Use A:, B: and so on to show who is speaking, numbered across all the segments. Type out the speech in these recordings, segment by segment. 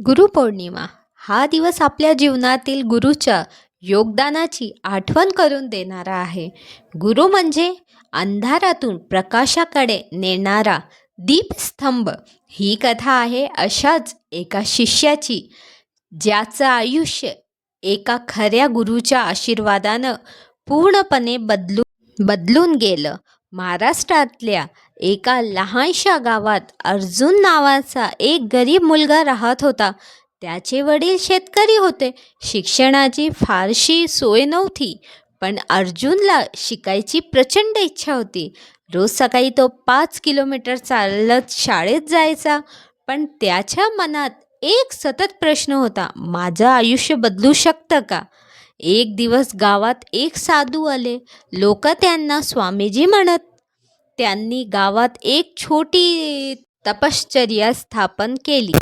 A: गुरुपौर्णिमा. हा दिवस आपल्या जीवनातील गुरुच्या योगदानाची आठवण करून देणारा आहे. गुरु म्हणजे अंधारातून प्रकाशाकडे नेणारा दीपस्तंभ. ही कथा आहे अशाच एका शिष्याची ज्याचं आयुष्य एका खऱ्या गुरुच्या आशीर्वादानं पूर्णपणे बदलू बदलून गेलं. महाराष्ट्रातल्या एका लहानशा गावात अर्जुन नावाचा एक गरीब मुलगा राहत होता. त्याचे वडील शेतकरी होते. शिक्षणाची फारशी सोय नव्हती पण अर्जुनला शिकायची प्रचंड इच्छा होती. रोज सकाळी तो पाच किलोमीटर चालत शाळेत जायचा पण त्याच्या मनात एक सतत प्रश्न होता माझं आयुष्य बदलू शकतं का? एक दिवस गावात एक साधू आले. लोक त्यांना स्वामीजी म्हणत. त्यांनी गावात एक छोटी तपश्चर्या स्थापन केली.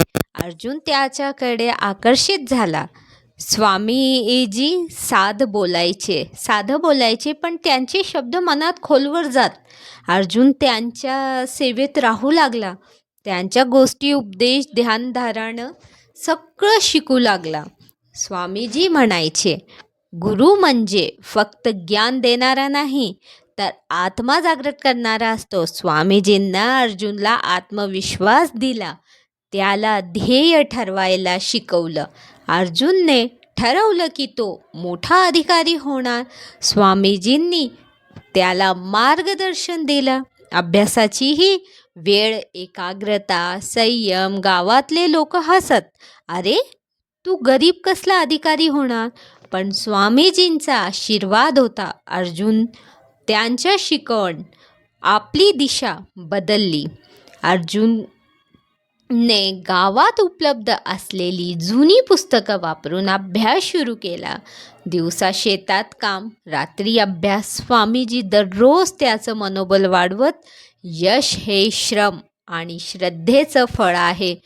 A: अर्जुन त्याच्याकडे आकर्षित झाला. स्वामीजी साध बोलायचे. साधं बोलायचे पण त्यांचे शब्द मनात खोलवर जात. अर्जुन त्यांच्या सेवेत राहू लागला. त्यांच्या गोष्टी उपदेश ध्यानधारणं सगळं शिकू लागला. स्वामीजी म्हणायचे गुरु म्हणजे फक्त ज्ञान देणारा नाही तर आत्मा जागृत करणारा असतो. स्वामीजींना अर्जुनला आत्मविश्वास दिला त्याला ध्येय ठरवायला शिकवलं. अर्जुनने ठरवलं की तो मोठा अधिकारी होणार. स्वामीजींनी त्याला मार्गदर्शन दिलं. अभ्यासाचीही वेळ एकाग्रता संयम गावातले लोक हसत अरे तू गरीब कसला अधिकारी होणार? पण स्वामीजींचा आशीर्वाद होता. अर्जुन त्यांच्या शिकवण आपली दिशा बदलली. अर्जुनने गावात उपलब्ध असलेली जुनी पुस्तकं वापरून अभ्यास सुरू केला. दिवसा शेतात काम रात्री अभ्यास स्वामीजी दररोज त्याचं मनोबल वाढवत. यश हे श्रम आणि श्रद्धेचं फळ आहे.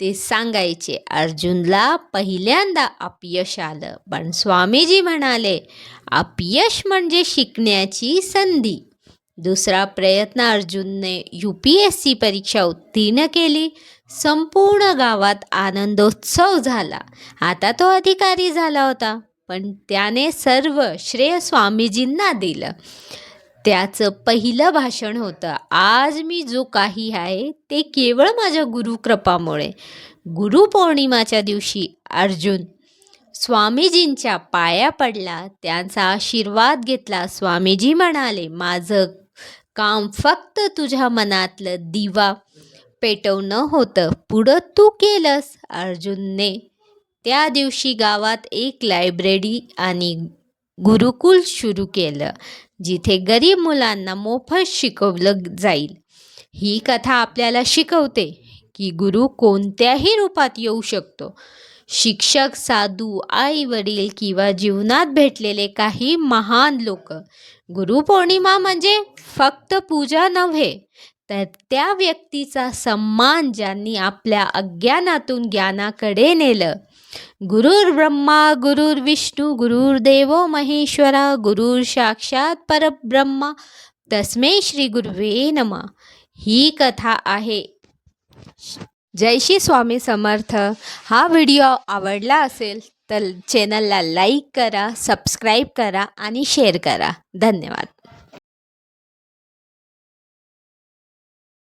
A: ते सांगायचे. अर्जुनला पहिल्यांदा अपयश आलं. पण स्वामीजी म्हणाले अपयश म्हणजे शिकण्याची संधी. दुसरा प्रयत्न अर्जुनने यू पी एस सी परीक्षा उत्तीर्ण केली. संपूर्ण गावात आनंदोत्सव झाला. आता तो अधिकारी झाला होता. पण त्याने सर्व श्रेय स्वामीजींना दिलं. त्याचं पहिलं भाषण होतं. आज मी जो काही आहे ते केवळ माझ्या गुरुकृपामुळे. गुरुपौर्णिमाच्या दिवशी अर्जुन स्वामीजींच्या पाया पडला त्यांचा आशीर्वाद घेतला. स्वामीजी म्हणाले माझं काम फक्त तुझ्या मनातलं दिवा पेटवणं होतं. पुढं तू केलंस. अर्जुनने त्या दिवशी गावात एक लायब्ररी आणि गुरुकुल सुरू केलं. जिथे गरीब मुलांना मोफत शिकवलं जाईल. ही कथा आपल्याला शिकवते की गुरु कोणत्याही रूपात येऊ शकतो. शिक्षक साधू आई वडील किंवा जीवनात भेटलेले काही महान लोक. गुरुपौर्णिमा म्हणजे फक्त पूजा नव्हे तर त्या व्यक्तीचा सन्मान ज्यांनी आपल्या अज्ञानातून ज्ञानाकडे नेलं. गुरुर् ब्रह्मा गुरुर्विष्णू गुरुर्देवो महेश्वरा गुरुर साक्षात परब्रह्मा तस्मे श्री गुरुवे नमा. ही कथा आहे. जय श्री स्वामी समर्थ. हा व्हिडिओ आवडला असेल तर चॅनलला लाईक करा सबस्क्राईब करा आणि शेअर करा. धन्यवाद.